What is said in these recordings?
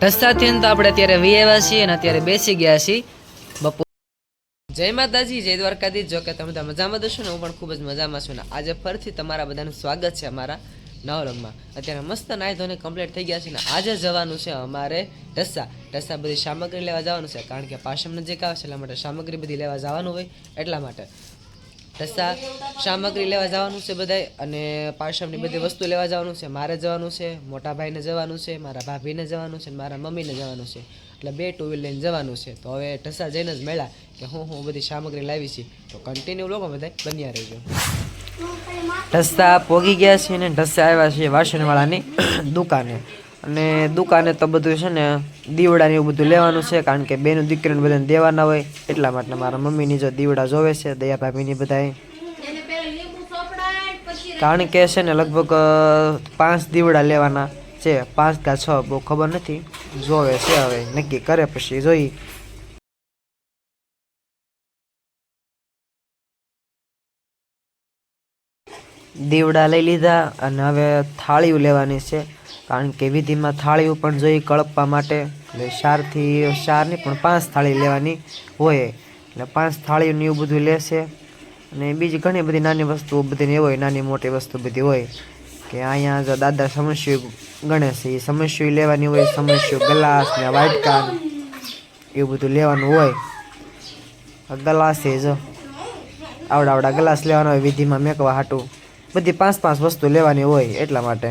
ઢસાથી તો આપણે અત્યારે આવ્યા છીએ અને અત્યારે બેસી ગયા છીએ. બપોર જય માતાજી, જય દ્વારકાધીશ. જો કે તમે બધા મજામાં દો ને, હું પણ ખૂબ જ મજામાં છું ને આજે ફરીથી તમારા બધાનું સ્વાગત છે અમારા નવરંગમાં અત્યારે મસ્ત નાહી ધોને કમ્પ્લીટ થઈ ગયા છે ને આજે જવાનું છે અમારે ઢસા. ઢસા બધી સામગ્રી લેવા જવાનું છે, કારણ કે પાશમ નજીક આવે છે, એટલા માટે સામગ્રી બધી લેવા જવાનું હોય એટલા માટે. ઢસા સામગ્રી લેવા જવાનું છે બધાય અને પાર્સલની બધી વસ્તુ લેવા જવાનું છે. મારે જવાનું છે, મોટા ભાઈને જવાનું છે, મારા ભાભીને જવાનું છે મારા મમ્મીને જવાનું છે. એટલે બે ટુ વ્હીલ લઈને જવાનું છે. તો હવે ઢસા જઈને જ મળ્યા કે હું હું બધી સામગ્રી લાવી છે. તો કન્ટિન્યુ લોકો બધા બન્યા રહેજો. ઢસા પોગી ગયા છે ને ઢસા આવ્યા છે વાસણવાળાની દુકાને. અને દુકાને તો બધું છે ને દીવડા ને એવું બધું લેવાનું છે કારણ કે બેનું દીકરીને બધાને દેવાના હોય એટલા માટે મારા મમ્મીની જો દીવડા જોવે છે દયા ભાભીની બધાય કારણ કે છે ને લગભગ પાંચ દીવડા લેવાના છે પાંચ કા છ બહુ ખબર નથી. જોવે છે હવે નક્કી કરે પછી જોઈ. દીવડા લઈ લીધા અને હવે થાળીઓ લેવાની છે. કારણ કે વિધિમાં થાળીઓ પણ જોઈ કળપવા માટે એટલે ચારથી ચારની પણ પાંચ થાળી લેવાની હોય. એટલે પાંચ થાળીઓને એવું બધું લેશે. અને બીજી ઘણી બધી નાની વસ્તુઓ બધી હોય, નાની મોટી વસ્તુ બધી હોય કે અહીંયા જો દાદા સમસ્યા ગણેશ એ સમસ્યા લેવાની હોય, સમસ્યા ગ્લાસ ને વાટકા એવું બધું લેવાનું હોય. ગ્લાસ એ જો આવડા આવડા ગ્લાસ લેવાના હોય, વિધિમાં મેકવા હાટું. બધી પાંચ પાંચ વસ્તુ લેવાની હોય એટલા માટે.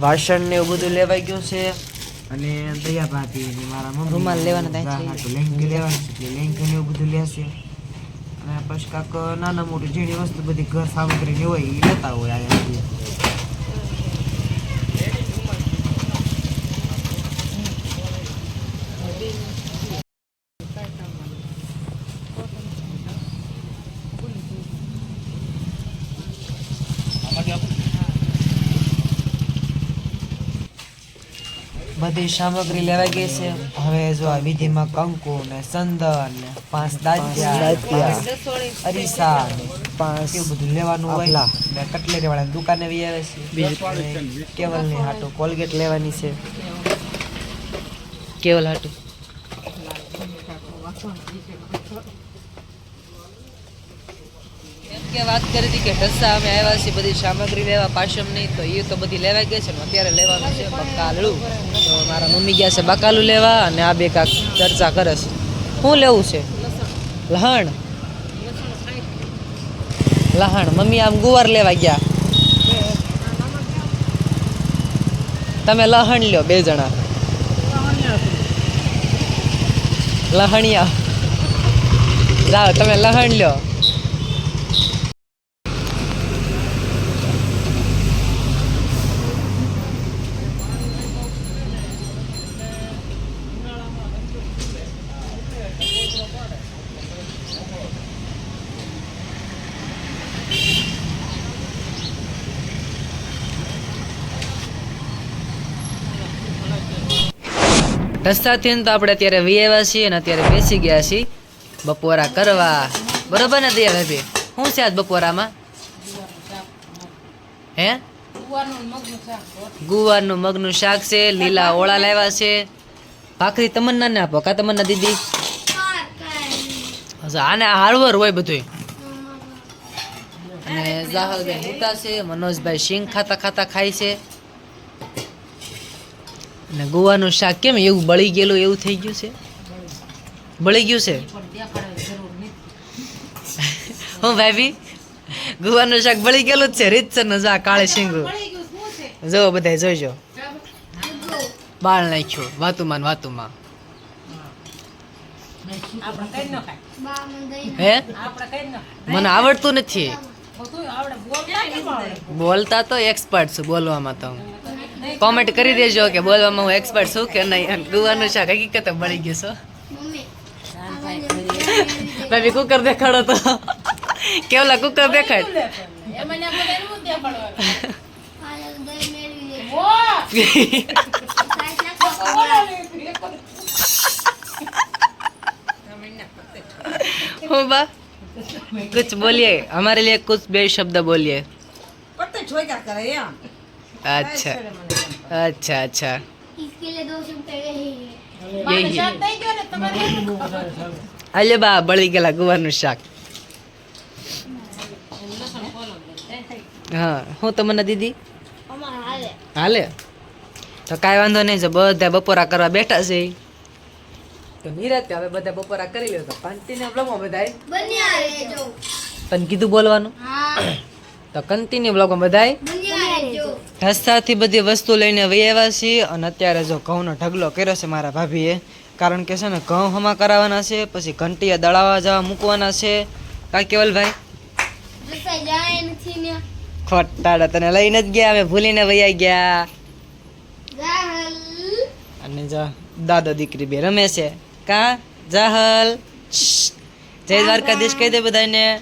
વાસણ ને એવું બધું લેવાઈ ગયું છે. અને દયા ભાભી ને મારા મમ્મી રૂમાલ લેવાના લેંગી લેવાની છે લેંગી ને એવું બધું લેશે અને પછી કાંક નાના મોટી ઝીણી વસ્તુ બધી ઘર સામગ્રી ને હોય એ લેતા હોય અહીંયા બધી સામગ્રી લેવાઈ ગઈ છે. હવે જો આ વિધિમાં કંકુ ને સંદન ને પાંચ દાંતિયા અરીસા પાંચ એવું બધું લેવાનું હોય. ને કટલેરી વાળા દુકાને બી આવે છે. કેવલની હાટુ કોલગેટ લેવાની છે. કેવલ હાટુ? કે વાત કરી હતી કે ઢસા અમે આવ્યા છીએ બધી સામગ્રી લેવા પાશમ નહીં તો એ તો બધી લેવાઈ ગઈ છે અત્યારે લેવાનું છે બકાલું. તો મારા મમ્મી ગયા છે બકાલું લેવા અને આ બે કાક ચર્ચા કરે છે. શું લેવું છે? લહણ? લહણ. મમ્મી આમ ગુવાર લેવા ગયા. તમે લહણ લ્યો બે જણા. લહણિયા. જાઓ, તમે લહણ લ્યો. રસ્તાથી તો આપણે અત્યારે વિયેવા છીએ અને અત્યારે બેસી ગયા છીએ બપોરા કરવા. બરોબર ને તૈયાર ભાઈ શું છે આજ બપોરામાં? હે? ગુવારનું મગનું શાક છે, લીલા ઓળા લાવ્યા છે. ભાખરી તમન્ના ને આપો, કા તમન્ના દીદી? આને હારવર હોય બધું અને જાહલભાઈ હુતા છે, મનોજભાઈ સિંગ ખાતા ખાતા ખાય છે. અને ગોવાનું શાક કેમ એવું બળી ગયેલું એવું થઈ ગયું છે? બળી ગયું છે? હું ભાભી? ગુવાનું શાક બળી ગયેલું જ છે રીતસર ને આ કાળે શીંગું. જો બધા જોઈજો બાળ નાખ્યું, વાતુમાં ને વાતુમાં. હે? મને આવડતું નથી. બોલતા તો એક્સપર્ટ છું બોલવામાં તો હું. કોમેન્ટ કરી દેજો કે બોલવામાં હું એક્સપર્ટ છું કે નહીં અને ગુવાનું શાક હકીકત મળી ગયું છો મમ્મી ભાભી કુકર દેખાડો તો કેવલા કુકર દેખાડ આ દહીં મેળવી લે સાસ નાખો हो बा कुछ बोलिए हमारे लिए कुछ बे शब्द बोलिए પત્તે જોઈ क्या करे એમ अच्छा अच्छा अच्छा इसके लिए दो शब्द यही है यही અલે બા બળી ગયેલા ગુવારનું શાક હા હું તમને દીદી અમારા હાલે હાલે તો કાંઈ વાંધો નહીં જો બધા બપોરા કરવા બેઠા છે તો નિરાતે હવે બધા બપોરા કરી લ્યો તો કન્ટિન્યુ બ્લોગમાં બધાય બન્યા રહેજો તને કીધું બોલવાનું હા તો કન્ટિન્યુ બ્લોગમાં બધાય બન્યા રહેજો રસ્તાથી બધી વસ્તુ લઈને વહી આવ્યા છીએ અને અત્યારે જો ઘઉંનો ઢગલો કર્યો છે મારા ભાભીએ કારણ કે છે ને ઘઉં હમા કરાવવાના છે પછી ઘંટીએ દળાવા જવા મૂકવાના છે. કા કેવલભાઈ ખોટાડા તને લઈને જ ગયા અમે ભૂલીને વૈયા ગયા. અને જા દાદા દીકરી બે રમે છે. કા? જાહલ. જય દ્વારકાધીશ કહી દે બધાને.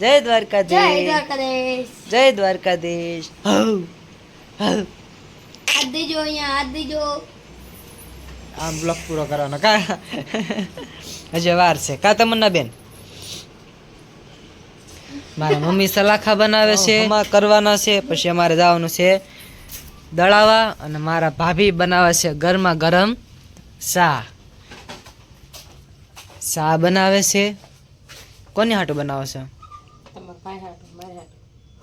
જય જય દ્વારકાધીશ દ્વારકાધીશ. જય દ્વારકાધીશ. હઉ. હાથ દેજો અહીંયા હાથ દેજો આમ બ્લોક પૂરો કરવાનો કા? હજી વાર છે. કા તમન્ના બેન? મારા મમ્મી સલાખા બનાવે છે. એમાં કરવાના છે. પછી અમારે જવાનું છે દળાવા અને મારા ભાભી બનાવે છે ગરમા ગરમ ચા. ચા બનાવે છે. કોની હાટું બનાવે છે?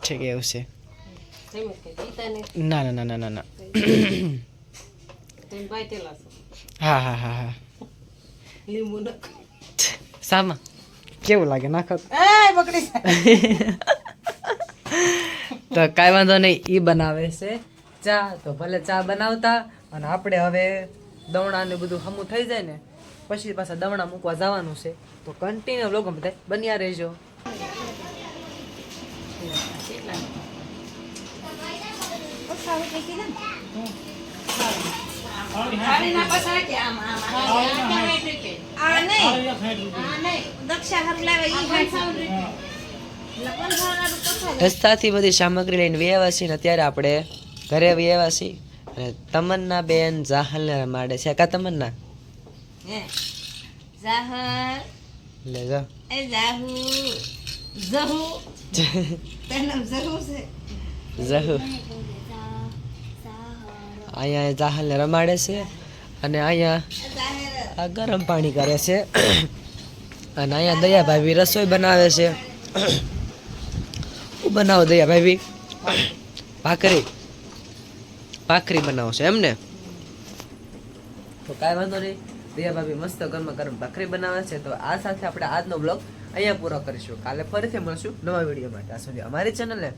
ઠીક એવું છે. ના ના ના ના ના હા હા હા હા સામા કેવું લાગે નાખો તો. કાંઈ વાંધો નહીં એ બનાવે છે ચા તો ભલે ચા બનાવતા અને આપણે હવે દવણા ને બધું હમું થઈ જાય ને પછી પાછા દવણા મૂકવા જવાનું છે તો કન્ટિન્યુ લોકો બધા બન્યા રહેજો ના પસાર કે આમ આમ આ નહીં આ નહીં દક્ષા હર લાવે ઈ હાથ રસ્તાથી બધી સામગ્રી લઈને વ્યવા છીએ ને અત્યારે આપણે ઘરે વ્યવા છીએ. અને તમન્ના બેન જાહલને રમાડે છે. કા તમન્ના? હે. લે જા. એ જાહુ. જહુ. તેનું જહુ છે. જહુ. અહીંયા જાહલને રમાડે છે અને અહીંયા ગરમ પાણી કરે છે. અને અહીંયા દયા ભાભી રસોઈ બનાવે છે. હું બનાવો દયા ભાભી ભાખરી. ભાખરી બનાવો છે એમને. તો કાંઈ વાંધો નહીં. દયા મસ્ત ગરમા ગરમ ભાખરી બનાવે છે. તો આ સાથે આપણે આજનો બ્લોગ અહીંયા પૂરો કરીશું. કાલે ફરીથી મળશું નવા વીડિયો માટે. આ સુધી અમારી ચેનલને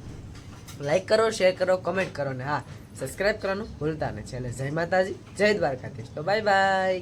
લાઈક કરો શેર કરો કમેન્ટ કરો ને હા સબસ્ક્રાઇબ કરવાનું ભૂલતા નહીં. છેલ્લે જય માતાજી, જય દ્વારકાધીશ. તો બાય બાય